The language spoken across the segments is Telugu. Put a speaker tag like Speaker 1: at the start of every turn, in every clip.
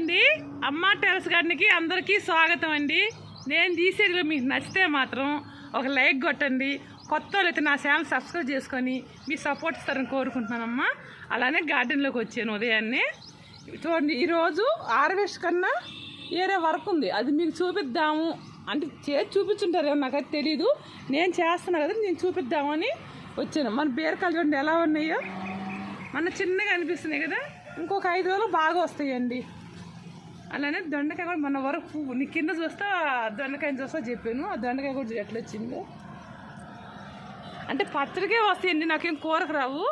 Speaker 1: అండి. అమ్మ టెరస్ గార్డెన్కి అందరికీ స్వాగతం అండి. నేను తీసేది మీకు నచ్చితే మాత్రం ఒక లైక్ కొట్టండి. కొత్త వాళ్ళు నా ఛానల్ సబ్స్క్రైబ్ చేసుకొని మీ సపోర్ట్ ఇస్తారని కోరుకుంటున్నానమ్మా. అలానే గార్డెన్లోకి వచ్చాను ఉదయాన్నే. చూడండి ఈరోజు హార్వెస్ట్ కన్నా వేరే వర్క్ ఉంది. అది మీకు చూపిద్దాము. అంటే చేసి చూపించుంటారేమో నాకైతే తెలీదు. నేను చేస్తున్నా కదా నేను చూపిద్దామని వచ్చాను. మన బీరకాయలు చూడండి ఎలా ఉన్నాయో. మన చిన్నగా అనిపిస్తున్నాయి కదా. ఇంకొక ఐదు రోజులు బాగా వస్తాయండి. అలానే దొండకాయ కూడా మన వరకు నీ కింద చూస్తా దొండకాయని చూస్తా చెప్పాను. ఆ దొండకాయ కూడా చూడు ఎట్లా వచ్చింది అంటే పచ్చడికే వస్తాయండి నాకేం కూరకు రావు.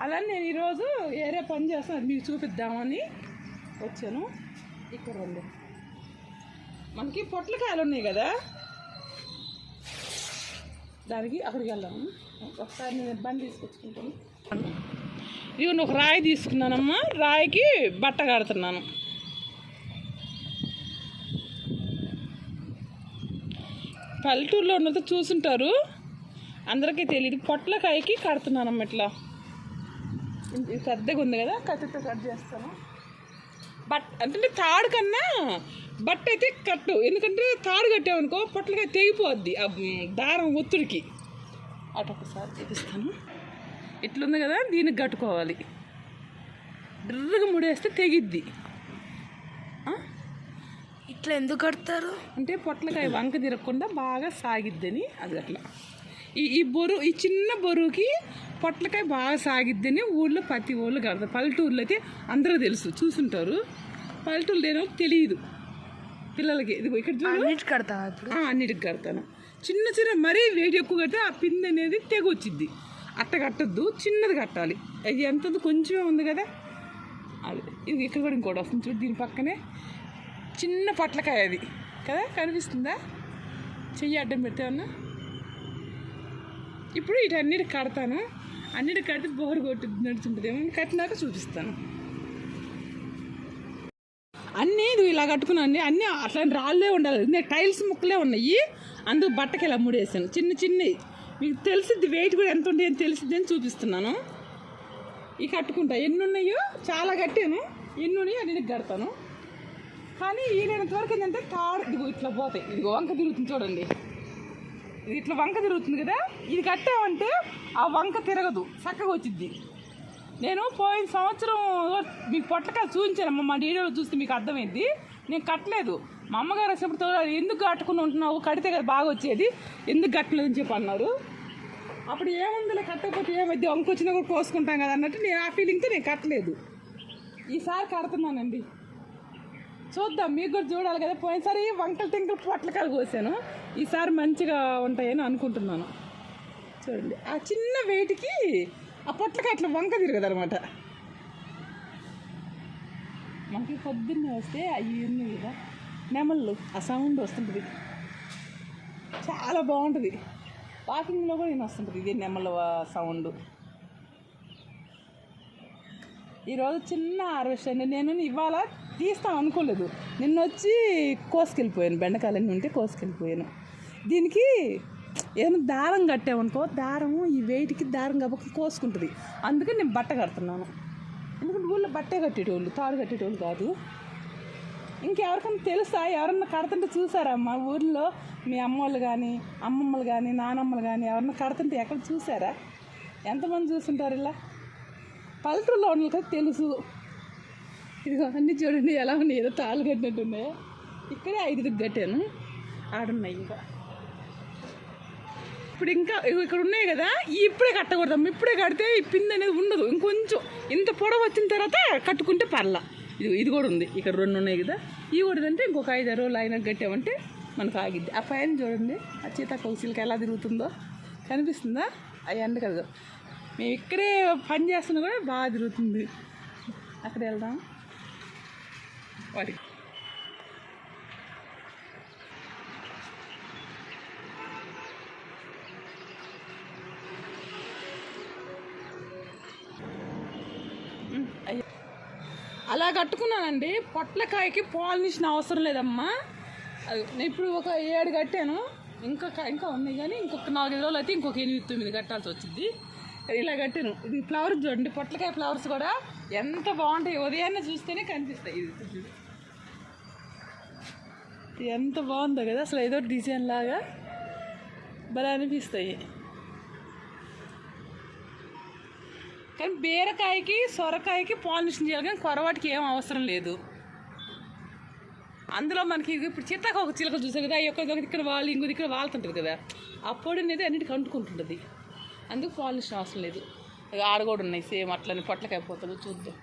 Speaker 1: అలానే నేను ఈరోజు ఏరే పని చేస్తాను. మీకు చూపిద్దామని వచ్చాను. ఇక్కడ రండి మనకి పొట్లకాయలు ఉన్నాయి కదా? దానికి అక్కడికి వెళ్దాము ఒకసారి నేను బండి తీసుకొచ్చుకుంటాను. ఇవి ఒక రాయి తీసుకున్నానమ్మా. రాయికి బట్ట కడుతున్నాను. పల్లెటూరులో ఉన్నది చూసుంటారు. అందరికీ తెలియదు పొట్లకాయకి కడుతున్నానమ్మ ఇట్లా. పెద్దగా ఉంది కదా కత్తితో కట్ చేస్తాను. బట్ అంటే తాడు కన్నా బట్ట అయితే కట్టు. ఎందుకంటే తాడు కట్టామనుకో పొట్లకాయ తెగిపోద్ది. ఆ దారం ఒత్తిడికి. అటొకసారి చూపిస్తాను. ఇట్లుంది కదా దీనికి కట్టుకోవాలి. డ్రర్రగా ముడేస్తే తెగిద్ది.
Speaker 2: ఇట్లా ఎందుకు కడతారు?
Speaker 1: అంటే పొట్లకాయ వంక తిరగకుండా బాగా సాగిద్దని అది అట్లా. ఈ ఈ బరువు ఈ చిన్న బరువుకి పొట్లకాయ బాగా సాగిద్దని ఊళ్ళో ప్రతి ఊళ్ళో కడతారు. పల్లెటూరులో అయితే అందరూ తెలుసు చూసుంటారు. పల్లెటూరులో లేని తెలియదు పిల్లలకి. ఇది ఇక్కడ చూడు.
Speaker 2: అన్నిటి కడతా ఇప్పుడు?
Speaker 1: అన్నిటికి కడతాను. చిన్న చిన్న మరీ వేడి ఎక్కువ కడితే ఆ పిండి అనేది తెగొచ్చిద్ది. అట్ట కట్టద్దు చిన్నది కట్టాలి. అది ఎంత? కొంచెమే ఉంది కదా. అది. ఇది ఇక్కడ కూడా ఇంకోటి వస్తుంది. చూడు దీని పక్కనే. చిన్న పొట్లకాయ అది. కదా కనిపిస్తుందా? చెయ్యి అడ్డం పెట్టావన్నా ఇప్పుడు వీటన్నిటికి కడతాను. అన్నిటి కడితే బోరు కొట్టి నడుచుంటుందేమో కట్టినాక చూపిస్తాను. అన్నీ ఇది ఇలా కట్టుకున్నాను అన్నీ అట్లాంటి రాళ్ళే ఉండాలి. నేను టైల్స్ ముక్కలే ఉన్నాయి. అందుకు బట్టకి ఇలా ముడేసాను. చిన్న చిన్నవి మీకు తెలిసిద్ది వెయిట్ కూడా ఎంత ఉండే అని తెలిసిద్ది అని చూపిస్తున్నాను. ఈ కట్టుకుంటా. ఎన్ని ఉన్నాయో? చాలా కట్టాను. ఎన్ని ఉన్నాయో అన్నిటికి కడతాను. కానీ ఈయనంత వరకు ఏంటంటే తాడు ఇదిగో ఇట్లా పోతాయి. ఇదిగో వంక తిరుగుతుంది చూడండి. ఇది ఇట్లా వంక తిరుగుతుంది కదా? ఇది కట్టామంటే ఆ వంక తిరగదు. చక్కగా వచ్చిద్ది. నేను పోయిన సంవత్సరం మీకు పొట్లకాయలు చూపించానమ్మా. మా వీడియోలో చూస్తే మీకు అర్థమైంది. నేను కట్టలేదు. మా అమ్మగారు వచ్చినప్పుడు ఎందుకు కట్టుకుని ఉంటున్నావు? కడితే కదా బాగా వచ్చేది. ఎందుకు కట్టలేదు అని చెప్పి అన్నారు. అప్పుడు ఏముందిలే కట్టకపోతే ఏమైంది? వంక వచ్చినా కూడా కోసుకుంటాం కదా అన్నట్టు నేను ఆ ఫీలింగ్తో నేను కట్టలేదు. ఈసారి కడుతున్నానండి. చూద్దాం మీకు కూడా చూడాలి కదా. పోయినసారి వంకలు తింకలు పొట్లకాయలు కోసాను. ఈసారి మంచిగా ఉంటాయని అనుకుంటున్నాను. చూడండి ఆ చిన్న వెయిట్కి ఆ పొట్లకాయ అట్లా వంక తిరగదు అనమాట మనకి పొద్దున్నే వస్తే అవి ఉన్నాయి కదా. నెమళ్ళు ఆ సౌండ్ వస్తుంటుంది. చాలా బాగుంటుంది. వాకింగ్లో కూడా నేను వస్తుంటుంది ఇది నెమల సౌండ్. ఈరోజు చిన్న హార్వెస్ట్ అండి. నేను ఇవాళ తీస్తాం అనుకోలేదు. నిన్న వచ్చి కోసుకెళ్ళిపోయాను. బెండకాయలన్నీ ఉంటే కోసుకెళ్ళిపోయాను. దీనికి ఏదైనా దారం కట్టామనుకో దారం ఈ వెయిట్కి దారం కాబట్టి కోసుకుంటుంది. అందుకని నేను బట్ట కడుతున్నాను. ఎందుకంటే ఊళ్ళో బట్టే కట్టేటోళ్ళు తాడు కట్టేటోళ్ళు కాదు. ఇంకెవరికైనా తెలుసా? ఎవరన్నా కడుతుంటే చూసారా? మా ఊర్లో మీ అమ్మోళ్ళు కానీ అమ్మమ్మలు కానీ నానమ్మలు కానీ ఎవరన్నా కడుతుంటే ఎక్కడ చూసారా? ఎంతమంది చూసుంటారు ఇలా? పల్లెటూరులో వాళ్ళకి కదా తెలుసు. ఇదిగో అన్నీ చూడండి ఎలా ఉన్నాయి. ఏదో తాళ్ళు కట్టినట్టు ఉన్నాయి ఇక్కడే ఐదు కట్టాను. ఆడున్నాయి ఇంకా. ఇప్పుడు ఇంకా ఇక్కడ ఉన్నాయి కదా ఇప్పుడే కట్టకూడదు ఇప్పుడే కడితే ఈ పిండి అనేది ఉండదు. ఇంకొంచెం ఇంత పొడవు వచ్చిన తర్వాత కట్టుకుంటే పర్లా. ఇది ఇది కూడా ఉంది. ఇక్కడ రెండు ఉన్నాయి కదా. ఇవి కూడా అంటే ఇంకొక ఐదు రోజులు అయినా కట్టామంటే మనకు ఆగిద్ది. ఆ పైన చూడండి ఆ చీత సీతాకోసిలకి ఎలా తిరుగుతుందో. కనిపిస్తుందా? అవి ఎండ కదా మేము ఇక్కడే పని చేస్తున్నా కూడా బాగా తిరుగుతుంది. అక్కడ వెళ్దాం. వాటికి అలా కట్టుకున్నానండి. పొట్లకాయకి పాలినేషన్ అవసరం లేదమ్మా. అది నేను ఇప్పుడు ఒక ఏడు కట్టాను. ఇంకా ఇంకా ఉన్నాయి కానీ ఇంకొక నాలుగైదు రోజులు అయితే ఇంకొక ఎనిమిది తొమ్మిది కట్టాల్సి వచ్చింది. ఇలా కట్టాను. ఇది ఫ్లవర్స్ చూడండి పొట్లకాయ ఫ్లవర్స్ కూడా ఎంత బాగుంటాయి. ఉదయాన్నే చూస్తేనే కనిపిస్తాయి. ఇది ఎంత బాగుందో కదా అసలు ఏదో డిజైన్ లాగా భలే అనిపిస్తాయి. కానీ బీరకాయకి సొరకాయకి పాలినేషన్ చేయాలి కానీ కొరవాటికి ఏం అవసరం లేదు. అందులో మనకి ఇప్పుడు చిత్తాకు ఒక చిలక చూసాం కదా ఒక్క ఇక్కడ వాళ్ళు ఇంకో దగ్గర వాళ్తుంటుంది కదా. ఆ పొడి అనేది అన్నిటికీ అంటుకుంటుంటుంది. అందుకు పాలిష్ అవసరం లేదు. ఆడ కూడా ఉన్నాయి సేమ్ అట్లనే పొట్లకాయ పోతుంది చూద్దాం.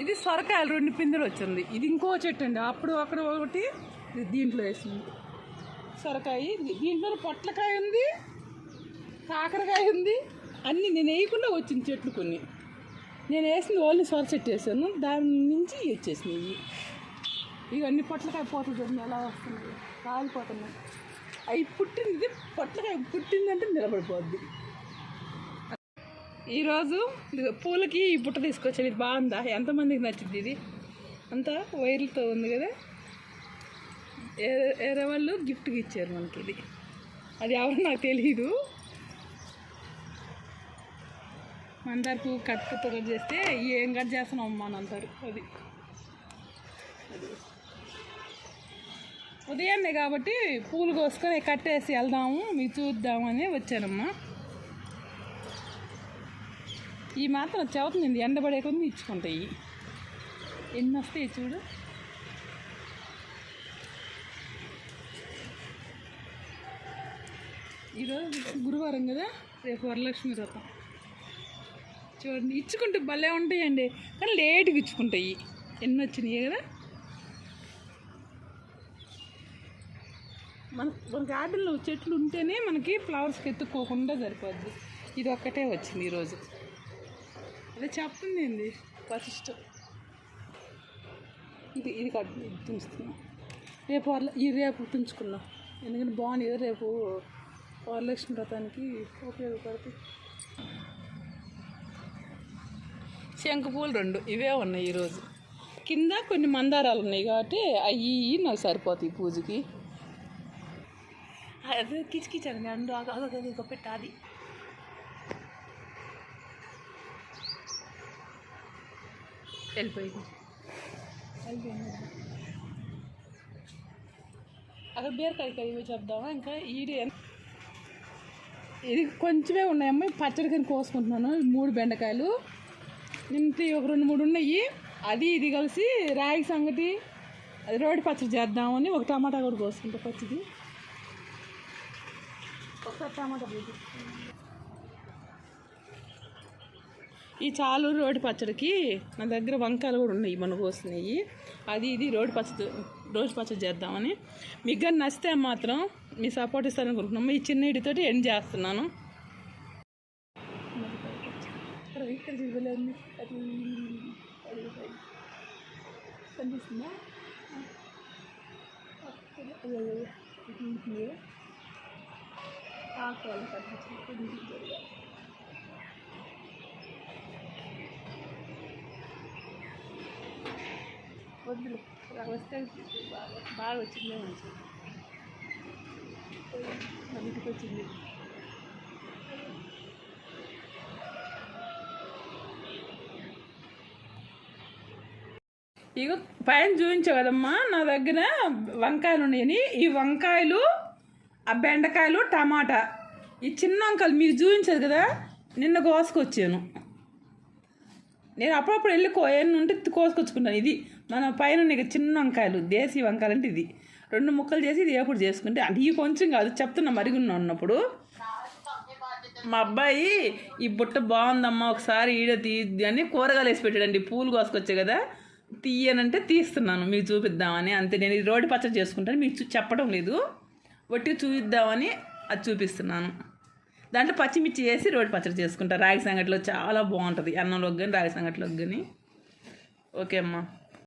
Speaker 1: ఇది సొరకాయలు రెండు పిందెలు వచ్చింది. ఇది ఇంకో చెట్టు అండి. అప్పుడు అక్కడ ఒకటి ఇది దీంట్లో వేసింది. సొరకాయ దీంట్లో పొట్లకాయ ఉంది కాకరకాయ ఉంది. అన్నీ నేను వేయకుండా వచ్చింది చెట్లు కొన్ని. నేను వేసింది ఓన్లీ సొర చెట్టు వేసాను. దాని నుంచి ఇవి వచ్చేసినాయి ఇవన్నీ పొట్లకాయ పోతుంది ఎలా వస్తున్నాయి. కాలిపోతున్నాయి. అవి పుట్టింది పొట్లకాయ పుట్టిందంటే నిలబడిపోద్ది. ఈరోజు పూలకి ఈ బుట్ట తీసుకొచ్చాను ఇది బాగుందా? ఎంతమందికి నచ్చింది ఇది? అంతా వైర్లతో ఉంది కదా? ఏ- వేరే వాళ్ళు గిఫ్ట్గా ఇచ్చారు మనకి ఇది. అది ఎవరు నాకు తెలియదు మందార పువ్వు కట్టుతో కట్ చేస్తే ఏం కట్ చేస్తున్నాం అమ్మ అని అంటారు అది. అది. ఉదయాన్నే కాబట్టి పూలు కోసుకొని కట్టేసి వెళ్దాము. మీకు చూద్దామని వచ్చానమ్మా ఈ మాత్రం చదువుతుంది ఎండబడే కొద్ది ఇచ్చుకుంటాయి. ఎన్ని వస్తాయి చూడు. ఈరోజు గురువారం కదా రేపు వరలక్ష్మి వ్రతం. చూడండి ఇచ్చుకుంటే భలే ఉంటాయండి. కానీ లేట్గా ఇచ్చుకుంటాయి. ఎన్ని వచ్చినాయి కదా. మన మన గార్డెన్లో చెట్లు ఉంటేనే మనకి ఫ్లవర్స్కి ఎత్తుక్కోకుండా సరిపోద్ది. ఇది ఒక్కటే వచ్చింది ఈరోజు. అదే చెప్తుంది ఏంది? ఫస్ట్ ఇది ఇది కట్ తుంచుతున్నాం. రేపు వరల ఈ రేపు తుంచుకున్నాం. ఎందుకంటే బాగుంది కదా రేపు వరలక్ష్మి వ్రతానికి ఉపయోగపడుతుంది. శంఖపూలు రెండు ఇవే ఉన్నాయి ఈరోజు. కింద కొన్ని మందారాలు ఉన్నాయి కాబట్టి అవి నాకు సరిపోతాయి పూజకి. అదే కిచకిచండి అండు అదొక పెట్టాది వెళ్ళిపోయింది. వెళ్ళిపోయింది. అక్కడ బీరకాయ కడిగి చెప్దామా ఇంకా ఈడి ఇది కొంచెమే ఉన్నాయమ్మా. పచ్చడి కింద కోసుకుంటున్నాను. మూడు బెండకాయలు. నిన్నటి ఒక రెండు మూడు ఉన్నాయి. అది ఇది కలిసి రాగి సంగటి అది రోడ్డు పచ్చడి చేద్దామని ఒక టమాటా కూడా కోసుకుంటా పచ్చిది ఒకసారి టమాటా పోయి ఈ చాలు రోడ్డు పచ్చడికి నా దగ్గర వంకాయలు కూడా ఉన్నాయి మన వస్తున్నాయి అది ఇది రోడ్డు పచ్చడి రోడ్డు పచ్చడి చేద్దామని. మీకు కానీ నచ్చితే మాత్రం మీ సపోర్ట్ కొనుక్కున్నాము ఈ చిన్న ఇడితోటి ఎండ్ చేస్తున్నాను. ఇక్కడ చూడలేదు కనిపిస్తుందా? ఆకులు కనిపిస్తుంది వద్దులే ఇలా వస్తే బాగా బాగా వచ్చిందే మంచిది మన వచ్చింది ఇక పైన చూపించావు కదమ్మా నా దగ్గర వంకాయలు ఉన్నాయని. ఈ వంకాయలు ఆ బెండకాయలు టమాటా. ఈ చిన్న అంకల్ మీకు చూపించదు కదా? నిన్న కోసుకొచ్చాను. నేను అప్పుడప్పుడు వెళ్ళి కో ఎన్ని ఉంటే కోసుకొచ్చుకుంటాను. ఇది మన పైన ఉన్నాయి చిన్న వంకాయలు దేశీ వంకాయలు అంటే ఇది. రెండు ముక్కలు చేసి ఇది ఎప్పుడు చేసుకుంటే అంటే కొంచెం కాదు చెప్తున్నా మరిగున్న ఉన్నప్పుడు. మా అబ్బాయి ఈ బుట్ట బాగుందమ్మా ఒకసారి ఈడ తీ అని కూరగాయలు వేసి పెట్టాడండి. పూలు కోసుకొచ్చే కదా? తీయనంటే తీస్తున్నాను మీకు చూపిద్దామని. అంతే నేను ఈ రోడ్డు పచ్చడి చేసుకుంటాను మీకు చూ- చెప్పడం లేదు. వట్టి చూపిద్దామని అది చూపిస్తున్నాను. దాంట్లో పచ్చిమిర్చి వేసి రోడ్డు పచ్చడి చేసుకుంటా. రాగి సంగటిలో చాలా బాగుంటుంది. అన్నంలోకి కానీ రాగి సంగట్లోకి కానీ. ఓకే అమ్మా.